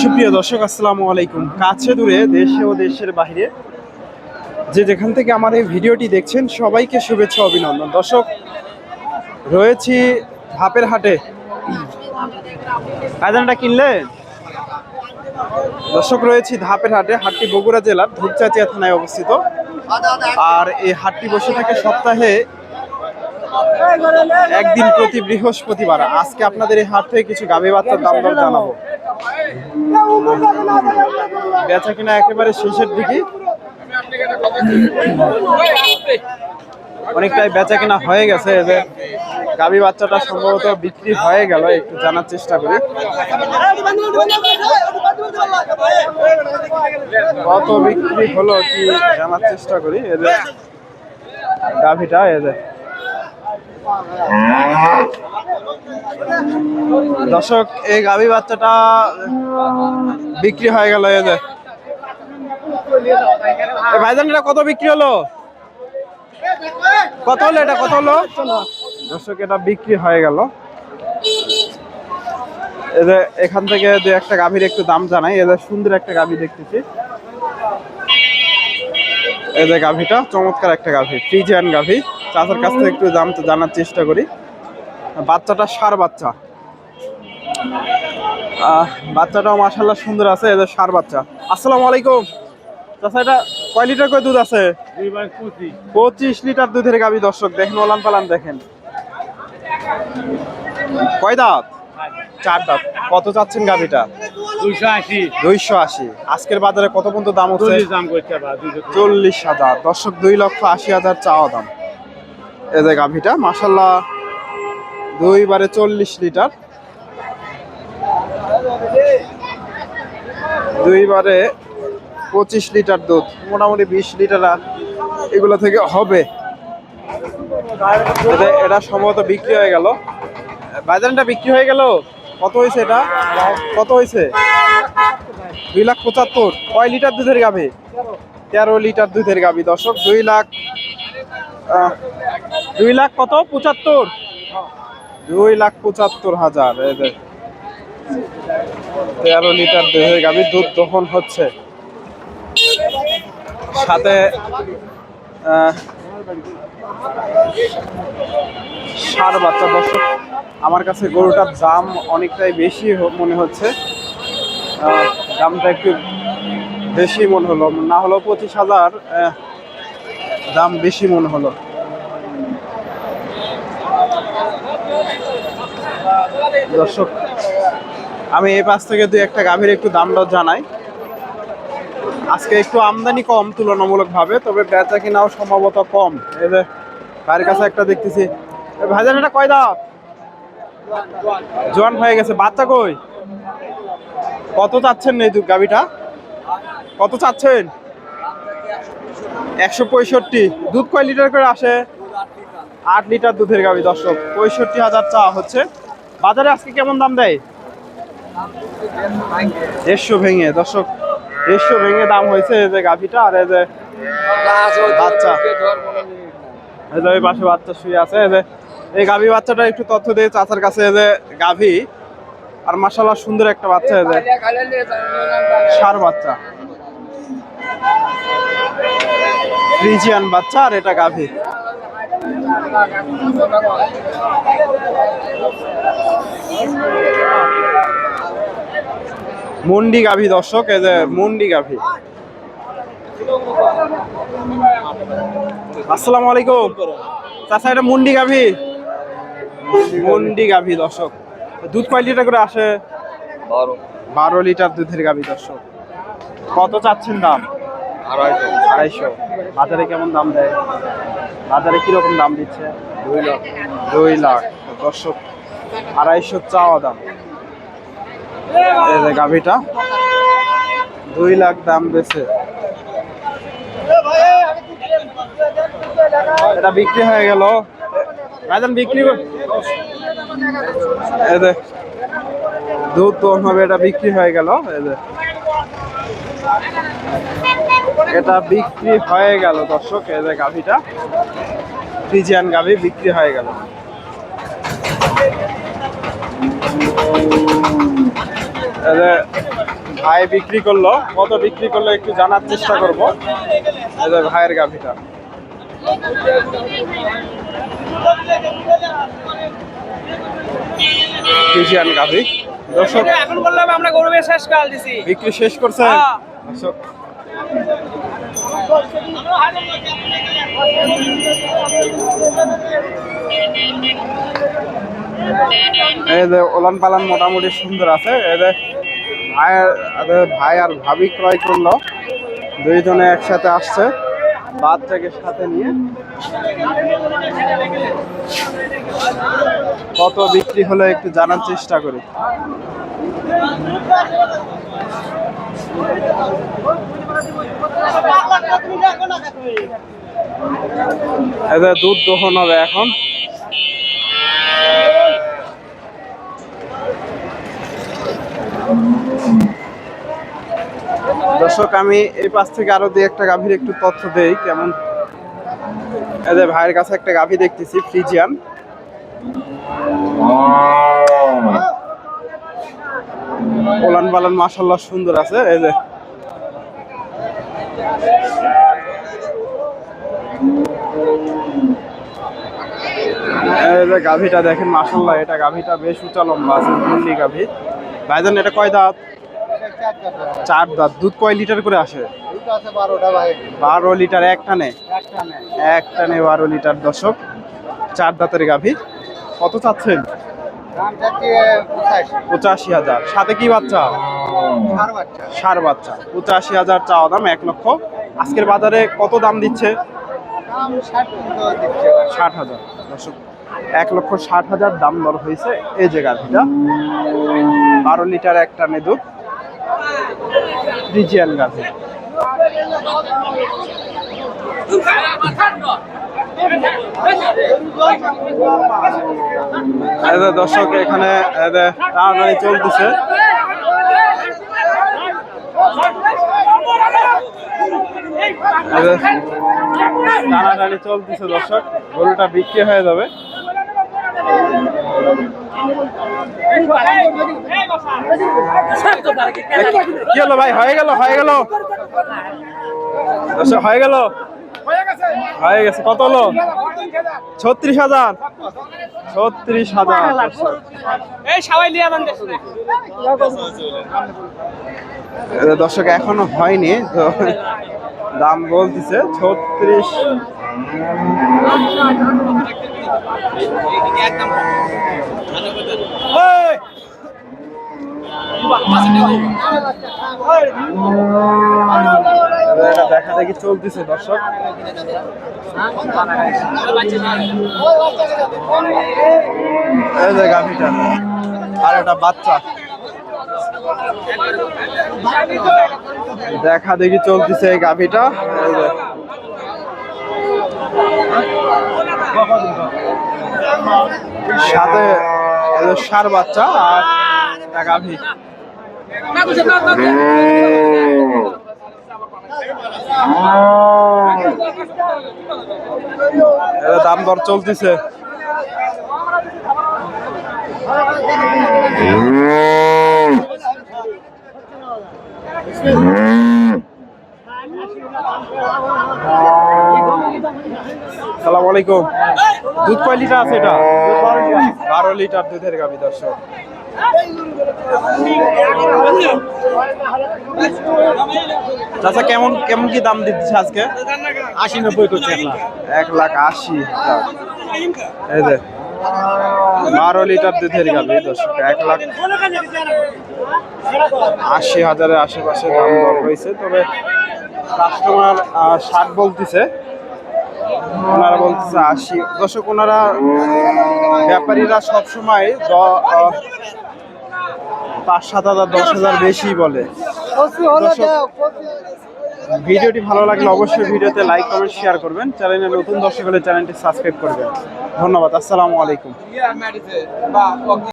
সুপ্রিয় দর্শক, আসসালামু আলাইকুম। কাছে দূরে দেশে ও দেশের বাইরে যে যেখান থেকে আমার এই ভিডিওটি দেখছেন, সবাইকে শুভেচ্ছা অভিনন্দন। দর্শক, রয়েছি ধাপের হাটে। আয়োজনটা কিনলে? দর্শক, রয়েছি ধাপের হাটে, হাটটি বগুড়া জেলার ধূপচাচিয়া থানায় অবস্থিত। আর এই হাটটি বসে থাকে সপ্তাহে একদিন প্রতি বৃহস্পতিবার। আজকে আপনাদের এই হাট থেকে কিছু গাভী বাচ্চার দাম দর জানাব। বেচা কিনা একেবারে শেষের দিকে। অনেকটাই বেচা কিনা হয়ে গেছে। যে গাভী বাচ্চাটা সম্ভবত বিক্রি হয়ে গেল, একটু জানার চেষ্টা করি। কত বিক্রি হলো কি জানার চেষ্টা করি? এদের গাভীটা এদের দর্শক, এই গাভী বাচ্চাটা বিক্রি হয়ে গেল এদের ভাইজান কত বিক্রি হলো? কত হলো এটা? কত হলো? দর্শক, এটা বিক্রি হয়ে গেল। এদের এখান থেকে দু একটা গাভীর একটু দাম জানাই। এদের সুন্দর একটা গাভী দেখতেছি। এদের গাভীটা, চমৎকার একটা গাভী, ফ্রিজিয়ান গাভী। চাচার কাছ থেকে একটু দাম জানার চেষ্টা করি। বাচ্চাটা সার বাচ্চা। বাচ্চাটাও মাশাল্লাহ সুন্দর আছে এদের সার বাচ্চা। আসসালামু আলাইকুম। চাচা, এটা কয় লিটার করে দুধ আছে? পঁচিশ লিটার দুধের গাভী, দর্শক দেখেন, ওলান পালান দেখেন। কয় দাঁত? চার দাঁত। কত চাচ্ছেন গাভীটা? দুইশো আশি। দুইশো আশি। আজকের বাজারে কত পর্যন্ত দাম হচ্ছে? চল্লিশ দাম হাজার। দর্শক দুই লক্ষ আশি হাজার চাওয়া দাম। এই যে গাভীটা মাসাল্লাহ দুইবারে চল্লিশ লিটার। দুইবারে পঁচিশ লিটার দুধ মোটামুটি বিশ লিটার এগুলো থেকে হবে। এটা সম্ভবত বিক্রি হয়ে গেল। বাজারটা বিক্রি হয়ে গেল। কত হয়েছে এটা? কত হয়েছে? দুই লাখ পঁচাত্তর। কয় লিটার দুধের গাভী? তেরো লিটার দুধের গাভী। দর্শক, দুই লাখ দুই লাখ কত? পঁচাত্তর। দুই লাখ পঁচাত্তর হাজার। তেরো লিটার দুধের গাভী দুধ দহন হচ্ছে। সাথে ষাঁড় বাচ্চা দর্শক আমার কাছে গরুটার দাম অনেকটাই বেশি মনে হচ্ছে। দামটা একটু বেশি মনে হলো। না হলো পঁচিশ হাজার দাম বেশি মনে হলো। দর্শক, আমি এই পাশ থেকে দুই একটা গাভীর একটু দাম দর জানাই। আজকে একটু আমদানি কম, তুলনামূলকভাবে, তবে বেচা কিনাও সম্ভবত কম। এই যে কাছে একটা দেখতেছি। ভাইজান এটা কয় দাম জোয়ান হয়ে গেছে। বাচ্চা কই? কত চাচ্ছেন এই দু গাভীটা? কত চাচ্ছেন? একশো পঁয়ষট্টি। দুধ কয় লিটার করে আসে? আট লিটার দুধের গাভী, দর্শক। পঁয়ষট্টি হাজার চা হচ্ছে। বাজারে আজকে কেমন দাম দেয়? দেড়শো ভেঙে, দর্শক। দেড়শো ভেঙে দাম হয়েছে এই যে গাভীটা আর এই যে বাচ্চা। এই যে ওই পাশে বাচ্চা শুয়ে আছে, এই যে এই গাভী বাচ্চাটা একটু তথ্য দিয়ে চাচার কাছে যে গাভী, আর মাসাল্লাহ সুন্দর একটা বাচ্চা যে, সার বাচ্চা। ফ্রিজিয়ান বাচ্চা, আর এটা গাভী। মুন্ডি গাভী দর্শক, এই যে মুন্ডি গাভী। আসসালামু আলাইকুম। চাচা, এটা মুন্ডি গাভী? মুন্ডি গাভী দর্শক। দুধ কয় লিটার করে আসে বারো। লিটার দুধের গাভী দর্শক। কত চাচ্ছেন দাম? আড়াইশো। বাজারে কেমন দাম দেয়? বাজারে কীরকম দাম দিচ্ছে? দুই লাখ। দুই লাখ। দর্শক আড়াইশো চাওয়া দাম। গাভীটা দুই লাখ দাম বেছে। এটা বিক্রি হয়ে গেল। রাজন বিক্রি যে, দুধ তো হবে এটা বিক্রি হয়ে গেল? যে, এটা বিক্রি হয়ে গেল, দর্শক যে গাভীটা। ফ্রিজিয়ান গাভি বিক্রি হয়ে গেল। ভাই বিক্রি করল। কত বিক্রি করল একটু জানার চেষ্টা করব। যে, ভাইয়ের গাভিটা। গাভি দর্শক এখন বললাম আমরা শেষ কাল দিছি। বিক্রি শেষ করছেন হ্যাঁ। দর্শক এই যে ওলান পালান মোটামুটি সুন্দর আছে। এই যে ভাই আর ভাই আর ভাবি ক্রয় করল। দুইজনে একসাথে আসছে। বাচ্চাকে সাথে নিয়ে কত বিক্রি হলো একটু জানার চেষ্টা করি। দুধ দহন হবে এখন। দর্শক, আমি এই পাশ থেকে আরও দিয়ে একটা গাভীর একটু তথ্য দেই, কেমন? এদের ভাইয়ের কাছে একটা গাভী দেখতেছি, ফ্রিজিয়ান। ওলান পালান মাসাল্লাহ সুন্দর আছে, এই যে। গাভীটা দেখেন মাসাল্লাহ এটা গাভীটা বেশ উঁচা লম্বা আছে গাভী। ভাইজান, এটা কয় দাঁত? চার দাঁত, দুধ কয় লিটার করে আসে? বারো লিটার, এক টানে? এক টানে বারো লিটার দশক চার দাঁতের গাভী। কত চাচ্ছেন? পঁচাশি হাজার। সাথে কি বাচ্চা? সার বাচ্চা। পঁচাশি হাজার চাওয়া দাম, এক লক্ষ। আজকের বাজারে কত দাম দিচ্ছে? ষাট হাজার। দর্শক, এক লক্ষ ষাট হাজার দাম দর হয়েছে এই যে গাভিটা। বারো লিটার, এক টানে দুধ। রিজিয়ান গাভি দর্শক এখানে টানাটানি চলতেছে। টানাটানি চলতেছে দর্শক গরুটা বিক্রি হয়ে যাবে। কি ভাই হয়ে গেল হয়ে গেল হয়ে গেল হয়ে গেছে কত হলো ছত্রিশ হাজার ছত্রিশ হাজার দর্শক। এখনও হয়নি, তো দাম বলতেছে ছত্রিশ দেখা দেখি চলতেছে দর্শক এই যে গাভিটা। আর একটা বাচ্চা দেখা দেখি চলতেছে এই গাভিটা এই যে। সাথে ষাঁড় বাচ্চা আর গাভি এটা দাম দর চলতেছে। সালাম আলাইকুম। দুধ কয় লিটার আছে এটা? বারো লিটার দুধের গাভি দর্শক। চাচা, কেমন কেমন কি দাম দিচ্ছে আজকে? আশি নব্বই করছে এক লাখ আশি বারো লিটার দুধের গাভি দর্শক। এক লাখ আশি হাজারের আশেপাশে দাম দর হয়েছে। তবে কাস্টমার ষাট বলতেছে। ওনারা বলতেছে আশি। দর্শক, ওনারা, ব্যাপারীরা সবসময় পাঁচ, সাত হাজার, দশ হাজার বেশি বলে। ভিডিওটি ভালো লাগলে অবশ্যই ভিডিওতে লাইক, কমেন্ট, শেয়ার করবেন। চ্যানেলে নতুন দর্শক হলে চ্যানেলটি সাবস্ক্রাইব করবেন। ধন্যবাদ, আসসালামু আলাইকুম।